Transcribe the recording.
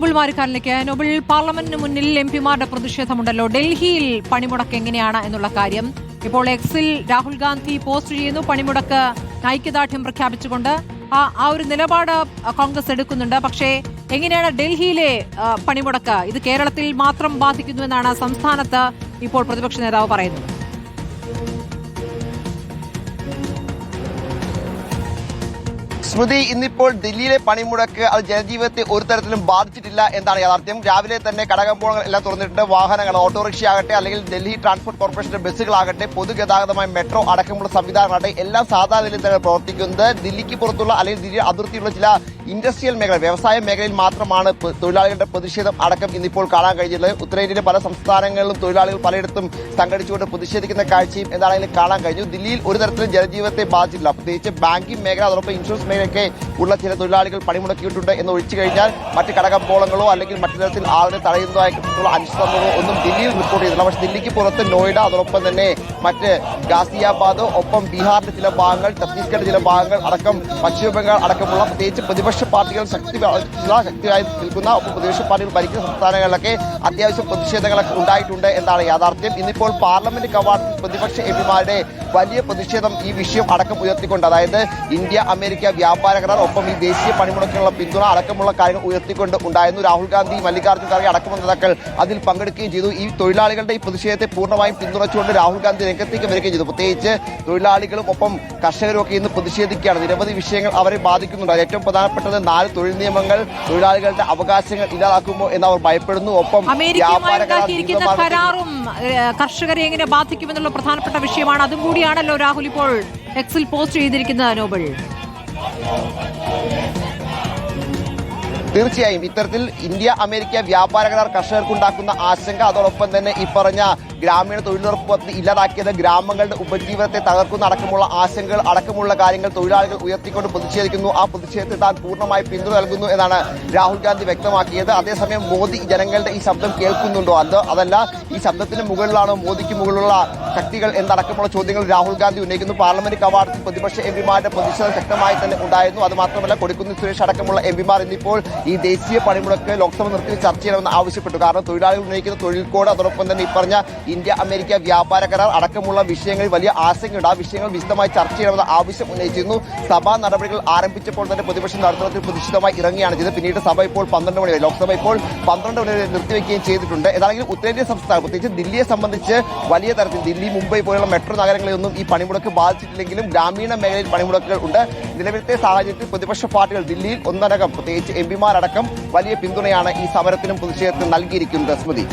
നോബിൾ മാരിക്കാരിലേക്ക് നോബിൾ പാർലമെന്റിന് മുന്നിൽ എം പിമാരുടെ പ്രതിഷേധമുണ്ടല്ലോ. ഡൽഹിയിൽ പണിമുടക്ക് എങ്ങനെയാണ് എന്നുള്ള കാര്യം. ഇപ്പോൾ എക്സിൽ രാഹുൽ ഗാന്ധി പോസ്റ്റ് ചെയ്യുന്നു. പണിമുടക്ക് ഐക്യദാർഢ്യം പ്രഖ്യാപിച്ചുകൊണ്ട് ആ ആ ഒരു നിലപാട് കോൺഗ്രസ് എടുക്കുന്നുണ്ട്. പക്ഷേ എങ്ങനെയാണ് ഡൽഹിയിലെ പണിമുടക്ക് ഇത് കേരളത്തിൽ മാത്രം ബാധിക്കുന്നുവെന്നാണ് സംസ്ഥാനത്ത് ഇപ്പോൾ പ്രതിപക്ഷ നേതാവ് പറയുന്നത്? സ്മൃതി ഇന്നിപ്പോൾ ദില്ലിയിലെ പണിമുടക്ക്. അത് ജനജീവിതത്തെ ഒരു തരത്തിലും ബാധിച്ചിട്ടില്ല എന്നാണ് യാഥാർത്ഥ്യം. രാവിലെ തന്നെ കടകമ്പോളങ്ങൾ എല്ലാം തുറന്നിട്ടുണ്ട്. വാഹനങ്ങൾ ഓട്ടോറിക്ഷ ആകട്ടെ അല്ലെങ്കിൽ ഡൽഹി ട്രാൻസ്പോർട്ട് കോർപ്പറേഷന്റെ ബസ്സുകളാകട്ടെ പൊതുഗതാഗതമായ മെട്രോ അടക്കമുള്ള സംവിധാനങ്ങളാകട്ടെ എല്ലാം സാധാരണ നിലയിൽ തന്നെ പ്രവർത്തിക്കുന്നത് ദില്ലിക്ക് പുറത്തുള്ള അല്ലെങ്കിൽ ദില്ലി അതിർത്തിയുള്ള ചില ഇൻഡസ്ട്രിയൽ മേഖല വ്യവസായ മേഖലയിൽ മാത്രമാണ് തൊഴിലാളികളുടെ പ്രതിഷേധം അടക്കം ഇന്നിപ്പോൾ കാണാൻ കഴിഞ്ഞിട്ടുള്ളത്. ഉത്തരേന്ത്യയിലെ പല സംസ്ഥാനങ്ങളിലും തൊഴിലാളികൾ പലയിടത്തും സംഘടിച്ചുകൊണ്ട് പ്രതിഷേധിക്കുന്ന കാഴ്ചയും എന്താണെങ്കിലും കാണാൻ കഴിഞ്ഞു. ദില്ലിയിൽ ഒരു തരത്തിലും ജനജീവിതത്തെ ബാധിച്ചിട്ടില്ല. പ്രത്യേകിച്ച് ബാങ്കിംഗ് മേഖല അതോടൊപ്പം ഇൻഷുറൻസ് മേഖലയൊക്കെ ഉള്ള ചില തൊഴിലാളികൾ പണിമുടക്കിയിട്ടുണ്ട് എന്ന് ഒഴിച്ചു കഴിഞ്ഞാൽ മറ്റ് കടകമ്പോളങ്ങളോ അല്ലെങ്കിൽ മറ്റു തരത്തിൽ ആളിനെ തടയുന്നതായിട്ടുള്ള അനുസരണങ്ങളോ ഒന്നും ദില്ലിയിൽ റിപ്പോർട്ട് ചെയ്തില്ല. പക്ഷേ ദില്ലിക്ക് പുറത്ത് നോയിഡ അതോടൊപ്പം തന്നെ മറ്റ് ഗാസിയാബാദ് ഒപ്പം ബീഹാറിന്റെ ചില ഭാഗങ്ങൾ ഛത്തീസ്ഗഡ് ചില ഭാഗങ്ങൾ അടക്കം പശ്ചിമ ബംഗാൾ അടക്കമുള്ള പ്രത്യേകിച്ച് പ്രതിപക്ഷ പാർട്ടികൾ ശക്തി ശക്തിയായി നിൽക്കുന്ന ഒപ്പം പ്രതിപക്ഷ പാർട്ടികൾ ഭരിക്കുന്ന സംസ്ഥാനങ്ങളിലൊക്കെ അത്യാവശ്യം പ്രതിഷേധങ്ങളൊക്കെ ഉണ്ടായിട്ടുണ്ട് എന്നാണ് യാഥാർത്ഥ്യം. ഇന്നിപ്പോൾ പാർലമെന്റ് കവാടത്തിൽ പ്രതിപക്ഷ എംപിമാരുടെ വലിയ പ്രതിഷേധം ഈ വിഷയം അടക്കം ഉയർത്തിക്കൊണ്ട് അതായത് ഇന്ത്യ അമേരിക്ക വ്യാപാര കരാർ ഒപ്പം ഈ ദേശീയ പണിമുടക്കിനുള്ള പിന്തുണ അടക്കമുള്ള കാര്യങ്ങൾ ഉയർത്തിക്കൊണ്ട് ഉണ്ടായിരുന്നു. രാഹുൽ ഗാന്ധി മല്ലികാർജുൻ ഖാർഗെ അടക്കമുള്ള നേതാക്കൾ അതിൽ പങ്കെടുക്കുകയും ചെയ്തു. ഈ തൊഴിലാളികളുടെ ഈ പ്രതിഷേധത്തെ പൂർണമായും പിന്തുണച്ചുകൊണ്ട് രാഹുൽ ഗാന്ധി രംഗത്തേക്ക് വരികയും ചെയ്തു. പ്രത്യേകിച്ച് തൊഴിലാളികളും ഒപ്പം കർഷകരും ഒക്കെ ഇന്ന് പ്രതിഷേധിക്കുകയാണ്. നിരവധി വിഷയങ്ങൾ അവരെ ബാധിക്കുന്നുണ്ട്. ഏറ്റവും പ്രധാനപ്പെട്ടത് നാല് തൊഴിൽ നിയമങ്ങൾ തൊഴിലാളികളുടെ അവകാശങ്ങൾ ഇല്ലാതാക്കുമോ എന്ന് അവർ ഭയപ്പെടുന്നു. ഒപ്പം വ്യാപാര കരാറും കർഷകരെ എങ്ങനെ ബാധിക്കുമെന്നുള്ള പ്രധാനപ്പെട്ട വിഷയമാണ്. അതും കൂടിയാണല്ലോ രാഹുൽ ഇപ്പോൾ എക്സിൽ പോസ്റ്റ് ചെയ്തിരിക്കുന്നത് നോബൽ. തീർച്ചയായും ഇത്തരത്തിൽ ഇന്ത്യ അമേരിക്ക വ്യാപാര കരാർ കർഷകർക്കുണ്ടാക്കുന്ന ആശങ്ക അതോടൊപ്പം തന്നെ ഈ പറഞ്ഞ ഗ്രാമീണ തൊഴിലുറപ്പ് പദ്ധതി ഇല്ലാതാക്കിയത് ഗ്രാമങ്ങളുടെ ഉപജീവനത്തെ തകർക്കുന്ന അടക്കമുള്ള ആശങ്കകൾ അടക്കമുള്ള കാര്യങ്ങൾ തൊഴിലാളികൾ ഉയർത്തിക്കൊണ്ട് പ്രതിഷേധിക്കുന്നു. ആ പ്രതിഷേധത്തെ താൻ പൂർണമായി പിന്തുണ നൽകുന്നു എന്നാണ് രാഹുൽ ഗാന്ധി വ്യക്തമാക്കിയത്. അതേസമയം മോദി ജനങ്ങളുടെ ഈ ശബ്ദം കേൾക്കുന്നുണ്ടോ? അത് അതല്ല ഈ ശബ്ദത്തിന് മുകളിലാണോ മോദിക്ക് മുകളിലുള്ള ശക്തികൾ എന്നടക്കമുള്ള ചോദ്യങ്ങൾ രാഹുൽ ഗാന്ധി ഉന്നയിക്കുന്നു. പാർലമെന്റ് കവാടത്തിൽ പ്രതിപക്ഷ എം പിമാരുടെ പ്രതിഷേധം ശക്തമായി തന്നെ ഉണ്ടായിരുന്നു. അത് മാത്രമല്ല കൊടിക്കുന്നിൽ സുരേഷ് അടക്കമുള്ള എം പിമാർ ഇന്നിപ്പോൾ ഈ ദേശീയ പണിമുടക്ക് ലോക്സഭ നിർത്തി ചർച്ച ചെയ്യണമെന്ന് ആവശ്യപ്പെട്ടു. കാരണം തൊഴിലാളികൾ ഉന്നയിക്കുന്ന തൊഴിൽ കോഡ് അതോടൊപ്പം തന്നെ ഈ പറഞ്ഞ ഇന്ത്യ അമേരിക്ക വ്യാപാര കരാർ അടക്കമുള്ള വിഷയങ്ങളിൽ വലിയ ആശങ്കയുണ്ട്. ആ വിഷയങ്ങൾ വിശദമായി ചർച്ച ചെയ്യണമെന്ന ആവശ്യം ഉന്നയിച്ചിരുന്നു. സഭാ നടപടികൾ ആരംഭിച്ചപ്പോൾ തന്നെ പ്രതിപക്ഷം നടത്തുന്നതിൽ പ്രതിഷേധമായി ഇറങ്ങിയാണ് ചെയ്തത്. പിന്നീട് സഭ ഇപ്പോൾ പന്ത്രണ്ട് മണി വരെ ലോക്സഭ ഇപ്പോൾ പന്ത്രണ്ട് മണി വരെ നിർത്തിവെക്കുകയും ചെയ്തിട്ടുണ്ട്. ഏതാണെങ്കിലും ഉത്തരേന്ത്യൻ സംസ്ഥാനം പ്രത്യേകിച്ച് ദില്ലിയെ സംബന്ധിച്ച് വലിയ തരത്തിൽ ദില്ലി മുംബൈ പോലുള്ള മെട്രോ നഗരങ്ങളിലൊന്നും ഈ പണിമുടക്ക് ബാധിച്ചിട്ടില്ലെങ്കിലും ഗ്രാമീണ മേഖലയിൽ പണിമുടക്കുകൾ ഉണ്ട്. നിലവിലത്തെ സാഹചര്യത്തിൽ പ്രതിപക്ഷ പാർട്ടികൾ ദില്ലിയിൽ ഒന്നടങ്കം പ്രത്യേകിച്ച് എം പിമാരടക്കം വലിയ പിന്തുണയാണ് ഈ സമരത്തിനും പ്രതിഷേധത്തിനും നൽകിയിരിക്കുന്നത്. സ്മൃതി.